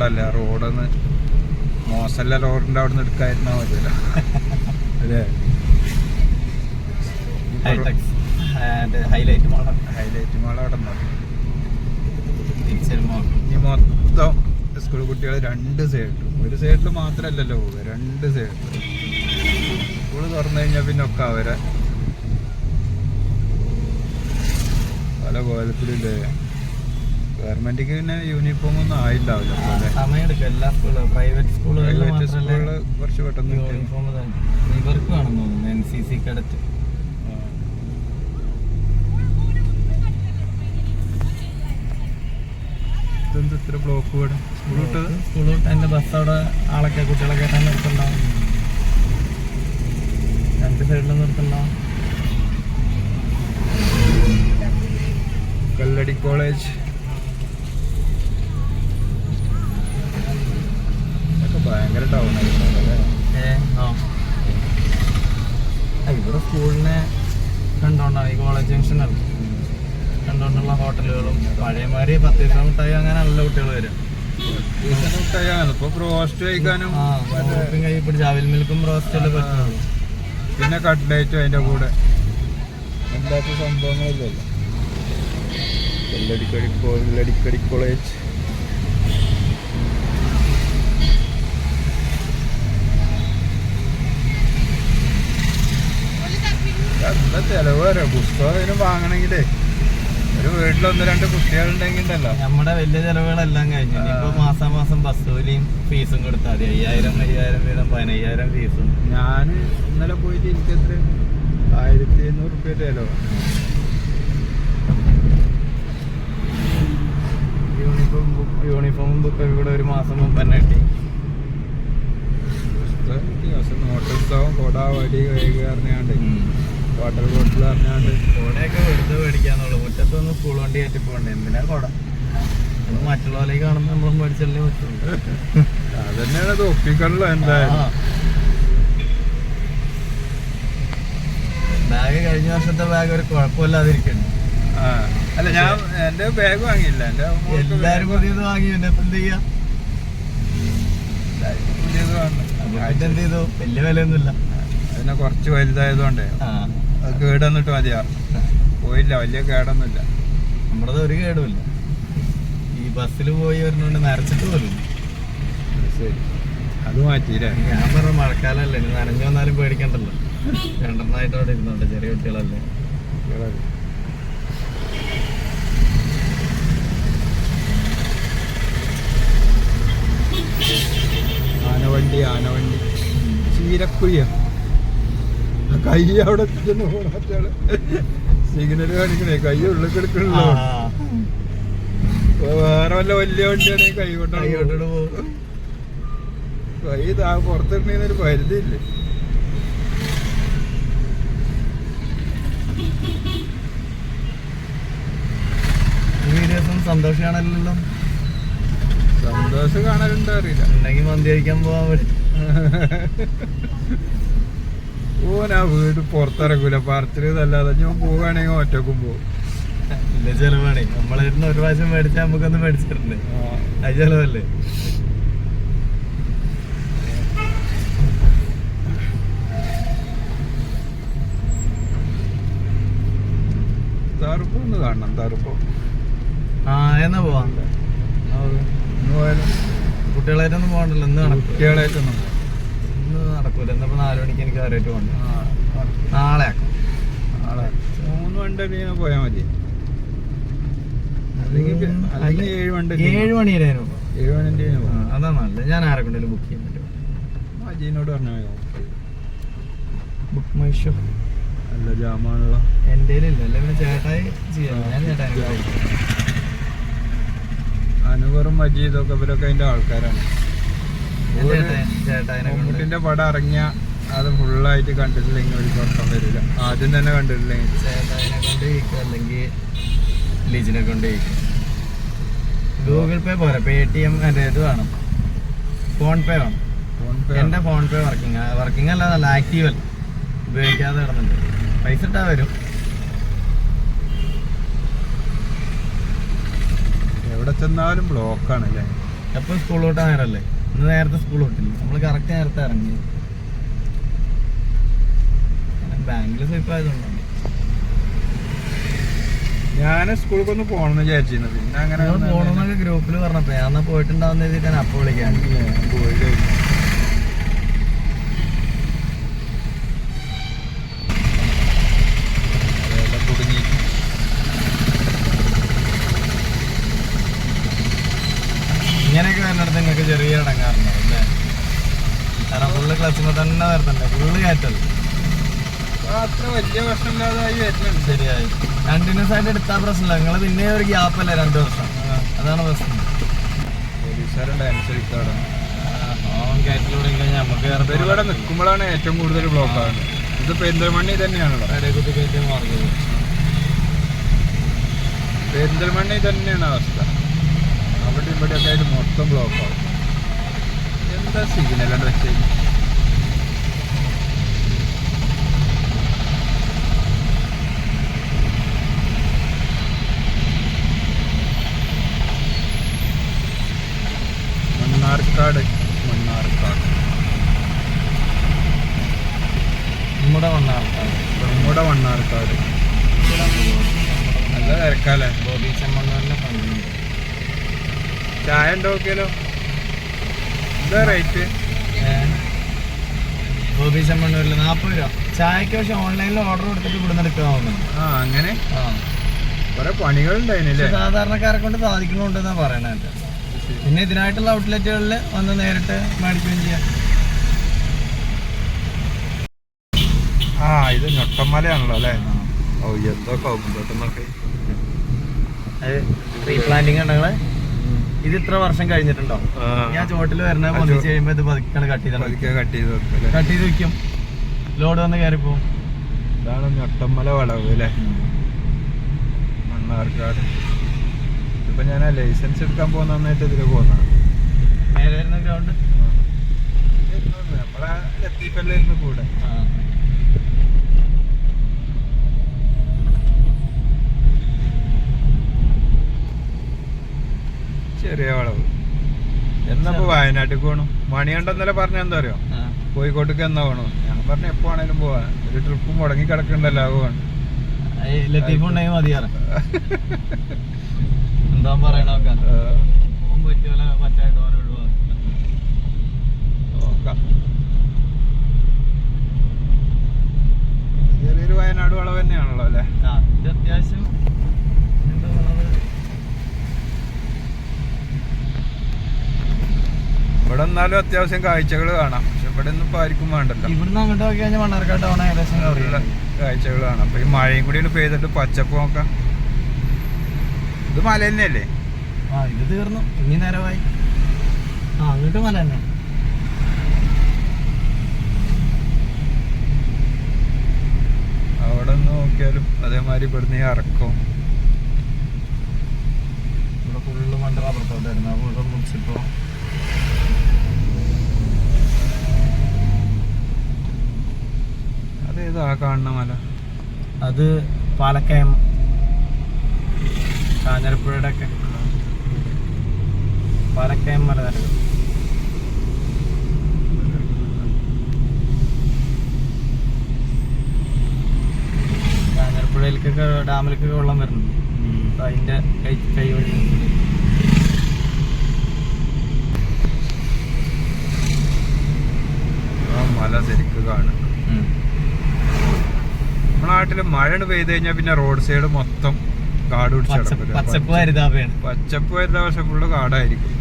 റോഡല്ല റോഡൊന്ന് മോശമല്ല റോഡിന്റെ അവിടെ നിന്ന് എടുക്കാതിരുന്നാ മതിയല്ലോ. അല്ലേ ഹൈലൈറ്റ്. മോഡൽ ഹൈലൈറ്റ് മാൾ അവിടെ. ഈ മൊത്തം സ്കൂൾ കുട്ടികൾ രണ്ട് സൈഡിലും. ഒരു സൈഡിൽ മാത്രമല്ലല്ലോ പോവുക രണ്ട് സൈഡിൽ സ്കൂൾ തുറന്നു കഴിഞ്ഞാൽ പിന്നെ ഒക്കെ അവരെ. പല കോലത്തിലില്ലേ ഗവൺമെന്റിക്ക് പിന്നെ യൂണിഫോം ഒന്നും ആയിണ്ടാവില്ല അപ്പൊ അല്ലേ? സമയം എടുക്കും എല്ലാ സ്കൂളും പ്രൈവറ്റ് സ്കൂളുകളിൽ കുറച്ച് പെട്ടെന്ന് യൂണിഫോം തന്നെ ഇവർക്ക് വേണം തോന്നുന്നു എൻ സി സി കടറ്റ് ഇതെന്ത് ഇത്ര ബ്ലോക്ക് വേണം സ്കൂൾ വിട്ടത്? സ്കൂൾ വിട്ട് എന്റെ ബസ് അവിടെ ആളൊക്കെ കുട്ടികളൊക്കെ ആയിട്ടാണ് നിർത്തുണ്ടാവും. രണ്ട് സൈഡിലും നിർത്തുണ്ടാവും. കല്ലടി കോളേജ് ഇതൊക്കെ ഭയങ്കര ടൗൺ ആയിട്ടുണ്ടല്ലേ ഏ ആ ആ, ഇവിടെ സ്കൂളിനെ കണ്ടോണ്ടാണ് ഈ കോളേജ് ജംഗ്ഷനിൽ കണ്ടോണ്ടുള്ള ഹോട്ടലുകളും പഴയമാതിരി പത്ത് ദിവസം മിഠായി അങ്ങനെ നല്ല കുട്ടികൾ വരും. കഴിക്കാനും കൈ പിടിച്ച് അവിൽ മിൽക്കും റോസ്റ്റല്ലേ പറ്റുള്ളൂ. പിന്നെ കട്ട്ലേറ്റും അതിന്റെ കൂടെ. എന്താ സംഭവങ്ങളില്ലല്ലോ വെള്ളടിക്കടി വെള്ളടിക്കടി കോളേജ് എന്താ ചെലവ് വരെ പുസ്തകം ഇതിന് വാങ്ങണെങ്കിലേ ഒരു വീട്ടിൽ ഒന്ന് രണ്ട് കുട്ടികളുണ്ടെങ്കിൽ ഉണ്ടല്ലോ. നമ്മുടെ വലിയ ചെലവുകളെല്ലാം കഴിഞ്ഞു. ഇപ്പൊ മാസാ മാസം ബസ് കൂലിയും ഫീസും കൊടുത്താൽ മതി. അയ്യായിരം അയ്യായിരം വീതം പതിനയ്യായിരം ഫീസും ഞാൻ ഇന്നലെ പോയിട്ട് എനിക്ക് എത്ര? ആയിരത്തി എണ്ണൂറ് റുപ്യ ചെലവ്. യൂണിഫോം ബുക്ക് ഇവിടെ ബുക്കൊക്കെ കൂടെ ഒരു മാസം മുമ്പ് തന്നെ കിട്ടി. പുസ്തകം നോട്ട് പുസ്തകം കൊട വടി വാട്ടർ ബോട്ടിൽ പറഞ്ഞാണ്ട്. കോടയൊക്കെ വെറുതെ മേടിക്കാന്നുള്ളൂ. മുറ്റത്തൊന്നും സ്കൂൾ വണ്ടി കയറ്റി പോകണ്ടേ? എന്തിനാ കോട? നമ്മൾ മറ്റുള്ളവരേക്ക് കാണുമ്പോൾ നമ്മളും മേടിച്ചല്ലേ പറ്റുള്ളൂ. അതന്നെയാണ് അത് ഒപ്പിക്കണല്ലോ എന്തായാലും. ബാഗ് കഴിഞ്ഞ വർഷത്തെ ബാഗ് ഒരു കുഴപ്പമില്ലാതിരിക്കുന്നു. അല്ല ഞാൻ എന്റെ ബാഗ് വാങ്ങിയില്ല. എന്റെ എല്ലാരും പുതിയത് വാങ്ങി. പിന്നെ എന്ത് ചെയ്യാ? പുതിയത് വാങ്ങണം. എന്ത് ചെയ്തു? വലിയ വിലയൊന്നുമില്ല. അതിനെ കുറച്ച് വലുതായതുകൊണ്ടേ. ആ. അത് കേടന്നിട്ട് മതിയാ. പോയില്ല വലിയ കേടൊന്നുമില്ല. നമ്മളത് ഒരു കേടുമില്ല. ഈ ബസ്സിൽ പോയി വരുന്നോണ്ട് നരച്ചിട്ട് പോലും. ശരി. അത് മാറ്റിയില്ലേ? ഞാൻ പറഞ്ഞ മഴക്കാലല്ലേ ഇനി നനഞ്ഞു വന്നാലും പേടിക്കണ്ടല്ലോ. രണ്ടെണ്ണമായിട്ട് അവിടെ ഇരുന്നുണ്ട് ചെറിയ കുട്ടികളല്ലേ. ആനവണ്ടി ആനവണ്ടി. ചീരക്കുയ്യ. ആ കൈ അവിടെ ചെന്ന് സിഗ്നൽ കാണിക്കണേ കൈ ഉള്ളിൽ കിടക്കണല്ലോ. വേറെ വല്ല വലിയ വണ്ടിയാണെങ്കിൽ കൈ കൊണ്ടാണ് പോകും കൈ താ പുറത്തിടണേന്നൊരു പരിധി ഇല്ലേ ഈ വീഡിയോസും സന്തോഷം കാണല്ലോ സന്തോഷം കാണലുണ്ടോ അറിയില്ല. ഉണ്ടെങ്കിൽ മന്തി കഴിക്കാൻ പോവാൻ പറ്റും ഓനാ വീട് പുറത്തിറങ്ങൂല. പറച്ചിലല്ലാതെ ഞാൻ പോവുകയാണെങ്കിൽ ഒറ്റക്കും പോകും. ഇല്ല ചെലവാണേ. നമ്മളായിരുന്നു ഒരു പ്രാവശ്യം മേടിച്ചാൽ നമുക്കൊന്ന് മേടിച്ചിട്ടുണ്ട്. അത് ചെലവല്ലേ? തറുപ്പം ഒന്ന് കാണണം തറുപ്പം. ആ എന്നാ പോവാ. ഇന്ന് പോയാലും? കുട്ടികളായിട്ടൊന്നും പോകണ്ടല്ലോ ഇന്ന് നടക്കും? കുട്ടികളായിട്ടൊന്നും. ഇന്ന് നടക്കൂല. നാല് മണിക്ക് എനിക്ക് കാര്യമായിട്ട് പോകണ്ട? ആ, നാളെ മൂന്ന് വണ്ടി പോയാൽ മതി. അല്ലെങ്കിൽ ഏഴ് വണ്ടി ഏഴ് വണ്ടി അതാ നല്ലത്. ഞാൻ ആരെ ബുക്ക് ചെയ്യാൻ പറ്റും. അജീനോട് പറഞ്ഞാൽ ബുക്ക് മൈ ഷോ നല്ല ജാമാണുള്ള എന്റെ ഇല്ല അല്ലെ പിന്നെ ചേട്ടായി ചെയ്യാം. ഞാൻ ചേട്ടായി അനുവറും മജീദൊക്കെ ഇവരൊക്കെ അതിന്റെ ആൾക്കാരാണ്. ചേട്ടായിനെ പടം ഇറങ്ങിയ അത് ഫുള്ളായിട്ട് കണ്ടിട്ടില്ലെങ്കിൽ ഒരു കുഴപ്പം വരില്ല. ആദ്യം തന്നെ കണ്ടിട്ടില്ലെങ്കിൽ ചേട്ടനെ കൊണ്ട് ജയിക്കുക അല്ലെങ്കിൽ ലിജിനെ കൊണ്ട് ജയിക്കുക ഗൂഗിൾ പേ പോരാ. പേ ടി എം എന്റെ ഇത് വേണം. ഫോൺ പേ വേണം. ഫോൺ പേ എന്റെ ഫോൺ പേ വർക്കിംഗ് വർക്കിംഗ് അല്ല നല്ല ആക്റ്റീവ് അല്ല. ഉപയോഗിക്കാതെ കിടന്നുണ്ട് പൈസ ഇട്ടാ വരും. എവിടെ ചെന്നാലും ബ്ലോക്കാണ് അല്ലേ എപ്പോൾ സ്കൂളിലോട്ട് നേരല്ലേ? ഇന്ന് നേരത്തെ സ്കൂളിലോട്ടില്ല നമ്മൾ കറക്റ്റ് നേരത്തെ ഇറങ്ങി. ബാങ്കിൽ സ്വീപ്പ് ആയതുകൊണ്ടാണ്. ഞാൻ സ്കൂളിൽ പോകണമെന്ന് വിചാരിച്ചിരുന്നു. പിന്നെ അങ്ങനെ പോകണമെന്നൊക്കെ ഗ്രൂപ്പിൽ പറഞ്ഞപ്പോ ഞാൻ പോയിട്ടുണ്ടാവുന്ന വിളിക്കാൻ. ഞാൻ പോയി കഴിഞ്ഞു. അതെല്ലാം കുടുങ്ങി. ഇങ്ങനെയൊക്കെ വരുന്നിടത്ത് നിങ്ങൾക്ക് ചെറിയ ഇടങ്ങാറുണ്ടാവും അല്ലേ? കാരണം ഫുള്ള് ക്ലച്ചുമ്പോൾ തന്നെ വരുന്നുണ്ട് ഫുള്ള് കയറ്റല്ലേ? അത്ര വലിയ പ്രശ്നമില്ലാതായി വരുന്നുണ്ട്. ശരിയായി. കണ്ടിന്യൂസ് ആയിട്ട് എടുത്താൽ പ്രശ്നമില്ല. നിങ്ങൾ പിന്നെ ഒരു ഗ്യാപ്പ് അല്ലേ രണ്ടു വർഷം. അതാണ് പ്രശ്നം. പോലീസുകാരുണ്ട് അനുസരിക്കാറ് ഓൺ കയറ്റിലൂടെ കഴിഞ്ഞാൽ നമുക്ക് നിൽക്കുമ്പോഴാണ് ഏറ്റവും കൂടുതൽ ബ്ലോക്ക് ആകുന്നത് ഇത് പെരിന്തൽമണ്ണി തന്നെയാണല്ലോ കയറ്റി മാർഗം പെരിന്തൽമണ്ണി തന്നെയാണ് അവസ്ഥ. അവിടെ ഇവിടെയൊക്കെ ആയിട്ട് മൊത്തം ബ്ലോക്ക് ആവും. എന്താ സിഗ്നലാണ് വെച്ചത് മണ്ണാർക്കാട് മണ്ണാർക്കാട് ആൾക്കാർ നമ്മുടെ മണ്ണാർക്കാട്. നല്ല തിരക്കാല്ലേ? ബോബി ചെമ്മണ്ണൂരിന്റെ ഫ്രണ്ടിലുണ്ട് ചായ ഉണ്ടോക്കിയാലോ എന്താ റേറ്റ് ബോബി ചെമ്മണ്ണൂരിൽ നാൽപ്പത് രൂപ. ചായക്ക് പക്ഷെ ഓൺലൈനിൽ ഓർഡർ കൊടുത്തിട്ട് ഇവിടുന്ന് എടുക്കാവുന്നുണ്ട് ആ അങ്ങനെ? ആ. കുറെ പണികളുണ്ടായിനല്ലേ പക്ഷെ സാധാരണക്കാരെ കൊണ്ട് സാധിക്കുന്നുണ്ടെന്നാണ് പറയണത്. പിന്നെ ഇതിനായിട്ടുള്ള ഔട്ട്ലെറ്റുകളിൽ വന്ന് നേരിട്ട് മേടിക്കുകയും ചെയ്യാം. ആ ഇത് ഞൊട്ടമലയാണല്ലോ അല്ലേ? ഓ എന്തോ കൗന്തോട്ടെന്നൊക്കെ ട്രീ പ്ലാന്റിംഗ് ഉണ്ടെങ്കിൽ ഇത് ഇത്ര വർഷം കഴിഞ്ഞിട്ടുണ്ടോ? ഞാൻ ചോട്ടിൽ വരുന്ന പൊന്നിച്ച് കഴിയുമ്പോ ഇത് പതുക്കാണ് കട്ട് ചെയ്താണ് പതുക്കെ കട്ട് ചെയ്ത് കട്ട് ചെയ്ത് വെക്കും. ലോഡ് വന്ന് കയറിപ്പോവും ഇതാണ് ഞൊട്ടമ്മല വളവ് അല്ലേ? മണ്ണാർക്കാട്. ഇപ്പൊ ഞാൻ ലൈസൻസ് എടുക്കാൻ പോകുന്ന സമയത്ത് ഇതിൽ പോകുന്നതാണ് ഗ്രൗണ്ട് നമ്മളെ ലത്തീഫല്ലായിരുന്നു കൂടെ. ചെറിയ വളവ്. എന്നപ്പോ വയനാട്ടിൽ പോണു. ഇന്നലെ പറഞ്ഞ എന്താ അറിയോ? കോഴിക്കോട്ടേക്ക് എന്നാ പോണു? ഞാൻ പറഞ്ഞ എപ്പോ ആണേലും പോവാ. ഒരു ട്രിപ്പ് മുടങ്ങി കിടക്കണ്ടല്ലോ മതിയാറ് എന്താ മറ്റായിട്ട് നോക്കാം. ചെറിയൊരു വയനാട് വളവ് തന്നെയാണല്ലോ അല്ലേ? ഇത് അത്യാവശ്യം എന്താ പറയണത് ഇവിടെ എന്നാലും അത്യാവശ്യം കാഴ്ചകൾ കാണാം. പക്ഷെ ഇവിടെ ഒന്നും ഇപ്പൊ ആർക്കും വേണ്ടല്ലോ. ഇവിടുന്ന് അങ്ങോട്ട് നോക്കി കഴിഞ്ഞാൽ മണ്ണാർക്കാട് ടൗൺ ഏകദേശം cover ചെയ്യാം. കാഴ്ചകൾ കാണാം. അപ്പൊ ഈ മഴയും കൂടി ഒന്ന് പെയ്തിട്ട് പച്ചപ്പ് നോക്കാം. ഇത് മല തന്നെയല്ലേ? ആ ഇത് തീർന്നു. ഇനി നേരമായി. ആ അങ്ങോട്ട് മല തന്നെ അവിടെ നോക്കിയാലും അതേമാതിരി ഇവിടുന്ന് ഈ ഇറക്കും. ഇവിടെ ഫുള്ള് മണ്ട റബ്ബർ തോട്ടായിരുന്നു അവിടെ മുടിച്ചിപ്പോ അതേതാ കാണുന്ന മല. അത് പാലക്കയം കാഞ്ഞിരപ്പുഴയുടെ ഒക്കെ പാലക്കയം മല തന്നെ. കാഞ്ഞിരപ്പുഴയിലേക്കൊക്കെ ഡാമിലേക്കൊക്കെ വെള്ളം വരുന്നു അപ്പൊ അതിന്റെ കൈ കൈ വഴി. മല ശരിക്കും കാണും. നമ്മുടെ നാട്ടിൽ മഴ പെയ്ത് കഴിഞ്ഞാൽ പിന്നെ റോഡ് സൈഡ് മൊത്തം കാട്? പച്ചപ്പ് ഹരിതാപയാണ് പച്ചപ്പ് വരുന്ന പക്ഷെ ഫുള്ള് കാടായിരിക്കും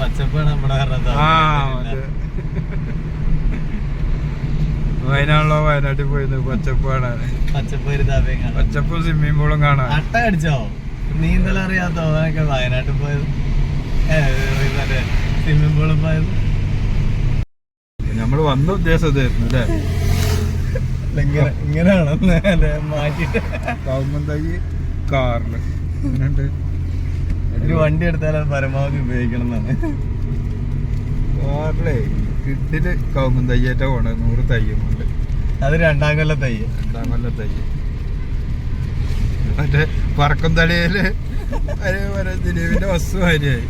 പച്ചപ്പാണ് നമ്മുടെ വയനാട്ടിലോ വയനാട്ടിൽ പോയിരുന്നു പച്ചപ്പ് കാണാൻ. പച്ചപ്പ് ഹരിതാപയും പച്ചപ്പും സ്വിമ്മിംഗ് പൂളും കാണാൻ. അട്ട കടിച്ചോ നീന്തൽ അറിയാത്തോ? അവനൊക്കെ വയനാട്ടിൽ പോയത്. സ്വിമ്മിംഗ് പൂളിൽ പോയത്. നമ്മൾ വന്ന ഉദ്ദേശം ഇതായിരുന്നു അല്ലേ? ഇങ്ങനെ ഇങ്ങനെയാണ് മാറ്റിട്ട് കൗമന്തൈ കാറിൽ. അങ്ങനെയുണ്ട് ഒരു വണ്ടി എടുത്താൽ അത് പരമാവധി ഉപയോഗിക്കണം എന്നാണ് കാറിലേ കൗമൻ കൗമന്തയ്യേറ്റ പോണ. നൂറ് തയ്യുമുണ്ട് അത് രണ്ടാം കൊല്ല തയ്യ. രണ്ടാം കൊല്ല തയ്യ. മറ്റേ പറക്കും അതേപോലെ ദിലീപിന്റെ വസ്തു മാതിരിയായി.